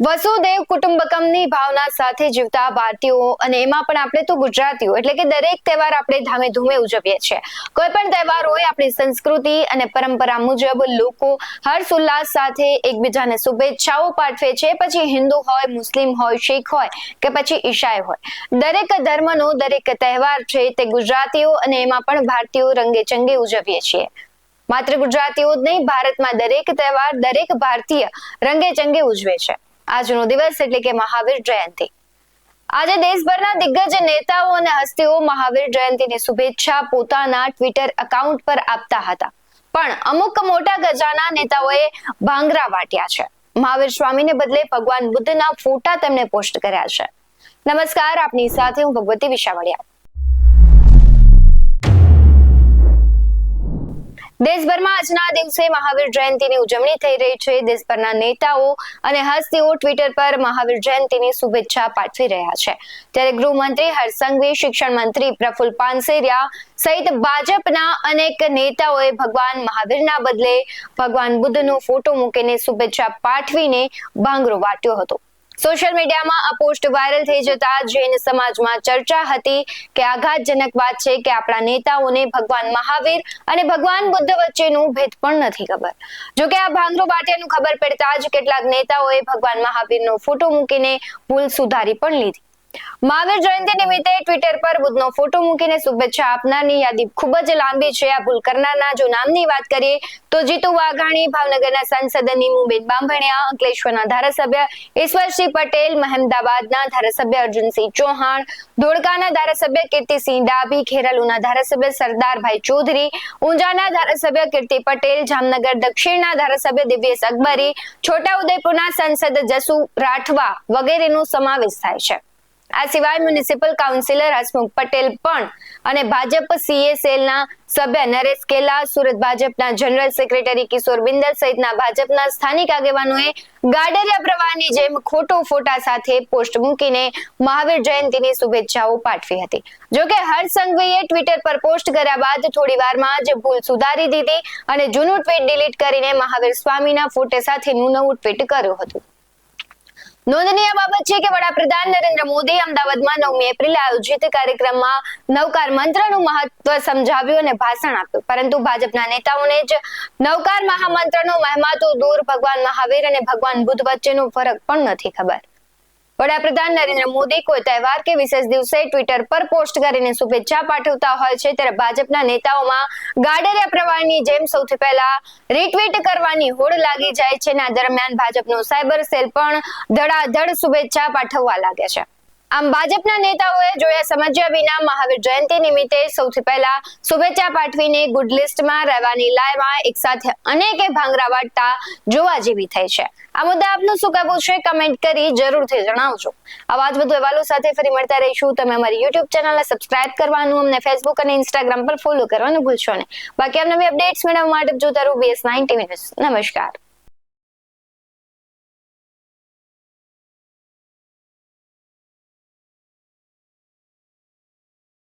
વસુદેવ કુટુંબકમની ભાવના સાથે જીવતા ભારતીયો અને એમાં પણ આપણે તો ગુજરાતીઓ, એટલે કે દરેક તહેવાર આપણે ધામે ધૂમે ઉજવીએ છીએ. કોઈ પણ તહેવાર હોય, આપણી સંસ્કૃતિ અને પરંપરા મુજબ લોકો હર્ષ ઉલ્લાસ સાથે એકબીજાને શુભેચ્છાઓ પાઠવે છે. પછી હિન્દુ હોય, મુસ્લિમ હોય, શીખ હોય કે પછી ઈસાઈ હોય. દરેક ધર્મનો દરેક તહેવાર છે તે ગુજરાતીઓ અને એમાં પણ ભારતીયો રંગે ચંગે ઉજવીએ છીએ. માત્ર ગુજરાતીઓ જ નહીં, ભારતમાં દરેક તહેવાર દરેક ભારતીય રંગે ચંગે ઉજવે છે. આજનો દિવસ એટલે કે મહાવીર જયંતિ. આજે દેશભરના દિગ્ગજ નેતાઓ અને હસ્તીઓ મહાવીર જયંતિની શુભેચ્છા પોતાના ટ્વિટર એકાઉન્ટ પર આપતા હતા. પણ અમુક મોટા ગજાના નેતાઓએ ભાંગરા વાટ્યા છે. મહાવીર સ્વામીને બદલે ભગવાન બુદ્ધના ફોટા તેમણે પોસ્ટ કર્યા છે. નમસ્કાર, આપની સાથે હું ભગવતી વિશાવડિયા. દેશભરમાં આજના દિવસે મહાવીર જયંતિની ઉજવણી થઈ રહી છે. દેશભરના નેતાઓ અને હસ્તીઓ ટ્વિટર પર મહાવીર જયંતિની શુભેચ્છા પાઠવી રહ્યા છે. ત્યારે ગૃહમંત્રી હરસંઘવી, શિક્ષણ મંત્રી પ્રફુલ પાનસેરિયા સહિત ભાજપના અનેક નેતાઓએ ભગવાન મહાવીરના બદલે ભગવાન બુદ્ધનો ફોટો મૂકીને શુભેચ્છા પાઠવીને ભાંગરો વાટ્યો હતો. સોશિયલ મીડિયામાં આ પોસ્ટ વાયરલ થઈ જતા જૈન સમાજમાં ચર્ચા હતી કે આઘાતજનક વાત છે કે આપણા નેતાઓને ભગવાન મહાવીર અને ભગવાન બુદ્ધ વચ્ચેનું ભેદ પણ નથી ખબર. જો કે આ ભાંગરો બાટિયાનું ખબર પડતા જ કેટલાક નેતાઓએ ભગવાન મહાવીરનો ફોટો મૂકીને ભૂલ સુધારી પણ લીધી. મહાવીર જયંતિ નિમિત્તે ટ્વિટર પર બુદ્ધનો ફોટો મૂકીને શુભેચ્છા આપનારની યાદી ખૂબ જ લાંબી છે. આ ભૂલ કરનારના જો નામની વાત કરીએ, તો જીતુ વાઘાણી, ભાવનગરના સાંસદ નીમુબેન બાંભણિયા, અંકલેશ્વરના ધારાસભ્ય ઈશ્વરસિંહ પટેલ, મહેમદાબાદના ધારાસભ્ય અર્જુનસિંહ ચૌહાણ, ધોળકાના ધારાસભ્ય કીર્તિસિંહ ડાભી, ખેરાલુના ધારાસભ્ય સરદારભાઈ ચૌધરી, ઊંઝાના ધારાસભ્ય કીર્તિ પટેલ, જામનગર દક્ષિણના ધારાસભ્ય દિવ્યેશ અકબરી, છોટાઉદેપુરના સાંસદ જસુ રાઠવા વગેરેનો સમાવેશ થાય છે. આ સિવાય મ્યુનિસિપલ કાઉન્સિલર હસમુખ પટેલ પણ અને ભાજપ સીએસએલના સભ્ય નરેશ કેલા, સુરત ભાજપના જનરલ સેક્રેટરી કિશોર બિંદલ સહિતના ભાજપના સ્થાનિક આગેવાનોએ ગાડરિયા પ્રવાહની જેમ ખોટો ફોટા સાથે પોસ્ટ મૂકીને મહાવીર જયંતિની શુભેચ્છાઓ પાઠવી હતી. જોકે હર્ષ સંઘવીએ ટ્વિટર પર પોસ્ટ કર્યા બાદ થોડી વારમાં જ ભૂલ સુધારી દીધી અને જૂનું ટ્વીટ ડિલીટ કરીને મહાવીર સ્વામીના ફોટો સાથેનું નવું ટ્વીટ કર્યું હતું. નોંધનીય બાબત છે કે વડાપ્રધાન નરેન્દ્ર મોદી અમદાવાદમાં નવમી એપ્રિલે આયોજિત કાર્યક્રમમાં નવકાર મંત્રનું મહત્વ સમજાવ્યું અને ભાષણ આપ્યું. પરંતુ ભાજપના નેતાઓને જ નવકાર મહામંત્રનો મહિમા તો દૂર ભગવાન મહાવીર અને ભગવાન બુદ્ધ વચ્ચેનો ફરક પણ નથી ખબર. વડાપ્રધાન નરેન્દ્ર મોદી કોઈ તહેવાર કે વિશેષ દિવસે ટ્વિટર પર પોસ્ટ કરીને શુભેચ્છા પાઠવતા હોય છે, ત્યારે ભાજપના નેતાઓમાં ગાડરિયા પ્રવાહની જેમ સૌથી પહેલા રીટ્વીટ કરવાની હોડ લાગી જાય છે આ દરમિયાન ભાજપનો સાયબર સેલ પણ ધડાધડ શુભેચ્છા પાઠવવા લાગે છે. આમ ભાજપના નેતાઓએ જોયા સમજ્યા વિના મહાવીર જયંતિ નિમિત્તે સૌથી પહેલા શુભેચ્છા પાઠવીને ગુડ લિસ્ટમાં રહેવાની લાયમાં એક સાથે અનેકે ભાંગરા વાટતા જોવા જેવી થઈ છે. આ મુદ્દા આપનું શું કહેવું છે? કમેન્ટ કરી જરૂરથી જણાવજો. આવા જ વધુ અહેવાલો સાથે ફરી મળતા રહીશું. તમે અમારી યુટ્યુબ ચેનલને સબસ્ક્રાઇબ કરવાનું, અમને ફેસબુક અને ઇન્સ્ટાગ્રામ પર ફોલો કરવાનું ભૂલશો નહીં. બાકી આમ નવી અપડેટ્સ મેળવવા માટે જોતા રહો બીએસ નાઇન ટીવી ન્યૂઝ નમસ્કાર.